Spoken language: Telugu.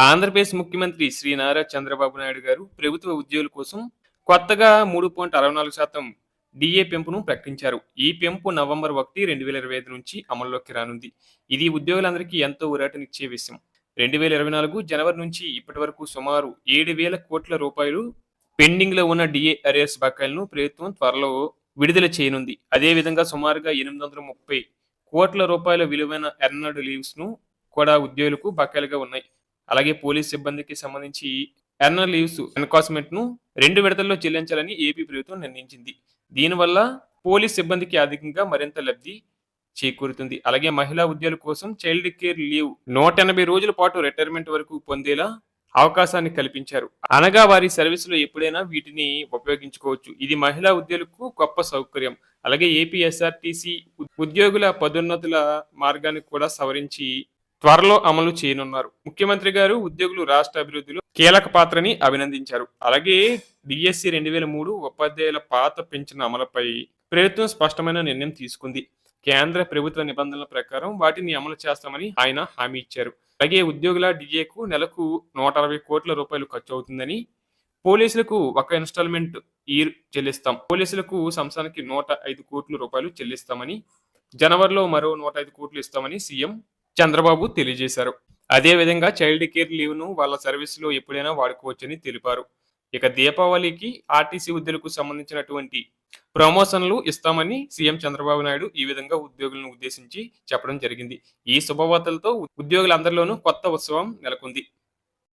ఆంధ్రప్రదేశ్ ముఖ్యమంత్రి శ్రీ నారా చంద్రబాబు నాయుడు గారు ప్రభుత్వ ఉద్యోగుల కోసం కొత్తగా మూడు పాయింట్ అరవై నాలుగు శాతం డిఏ పెంపును ప్రకటించారు. ఈ పెంపు నవంబర్ ఒకటి రెండు వేల ఇరవై ఐదు నుంచి అమల్లోకి రానుంది. ఇది ఉద్యోగులందరికీ ఎంతో ఊరటనిచ్చే విషయం. రెండు వేల ఇరవై నాలుగు జనవరి నుంచి ఇప్పటి వరకు సుమారు ఏడు వేల కోట్ల రూపాయలు పెండింగ్లో ఉన్న డిఏ అరియర్స్ బకాయిలను ప్రభుత్వం త్వరలో విడుదల చేయనుంది. అదేవిధంగా సుమారుగా ఎనిమిది వందల ముప్పై కోట్ల రూపాయల విలువైన ఎర్నడ్ లీవ్స్ను కూడా ఉద్యోగులకు బకాయిలుగా ఉన్నాయి. అలాగే పోలీస్ సిబ్బందికి సంబంధించి ఎర్నర్ లీవ్స్ ఎన్కాస్మెంట్ను రెండు విడతల్లో చెల్లించాలని ఏపీ ప్రభుత్వం నిర్ణయించింది. దీనివల్ల పోలీస్ సిబ్బందికి అధికంగా మరింత లబ్ధి చేకూరుతుంది. అలాగే మహిళా ఉద్యోగుల కోసం చైల్డ్ కేర్ లీవ్ నూట ఎనభై రోజుల పాటు రిటైర్మెంట్ వరకు పొందేలా అవకాశాన్ని కల్పించారు. అనగా వారి సర్వీసులో ఎప్పుడైనా వీటిని ఉపయోగించుకోవచ్చు. ఇది మహిళా ఉద్యోగులకు గొప్ప సౌకర్యం. అలాగే ఏపీఎస్ఆర్టీసీ ఉద్యోగుల పదోన్నతుల మార్గాన్ని కూడా సవరించి త్వరలో అమలు చేయనున్నారు. ముఖ్యమంత్రి గారు ఉద్యోగులు రాష్ట్ర అభివృద్ధిలో కీలక పాత్రని అభినందించారు. అలాగే డిఎస్సి రెండు వేల మూడు ఉపాధ్యాయుల పాత పెంచిన అమలుపై ప్రభుత్వం స్పష్టమైన నిర్ణయం తీసుకుంది. కేంద్ర ప్రభుత్వ నిబంధనల ప్రకారం వాటిని అమలు చేస్తామని ఆయన హామీ ఇచ్చారు. అలాగే ఉద్యోగుల డిఏకు నెలకు నూట అరవై కోట్ల రూపాయలు ఖర్చు అవుతుందని పోలీసులకు ఒక ఇన్స్టాల్మెంట్ ఈ చెల్లిస్తాం. పోలీసులకు సంస్థానికి నూట ఐదు కోట్ల రూపాయలు చెల్లిస్తామని జనవరిలో మరో నూట ఐదు కోట్లు ఇస్తామని సీఎం చంద్రబాబు తెలియజేశారు. అదేవిధంగా చైల్డ్ కేర్ లీవ్ను వాళ్ళ సర్వీసులో ఎప్పుడైనా వాడుకోవచ్చని తెలిపారు. ఇక దీపావళికి ఆర్టీసీ ఉద్యోగులకు సంబంధించినటువంటి ప్రమోషన్లు ఇస్తామని సీఎం చంద్రబాబు నాయుడు ఈ విధంగా ఉద్యోగులను ఉద్దేశించి చెప్పడం జరిగింది. ఈ శుభవార్తలతో ఉద్యోగులందరిలోనూ కొత్త ఉత్సవం నెలకొంది.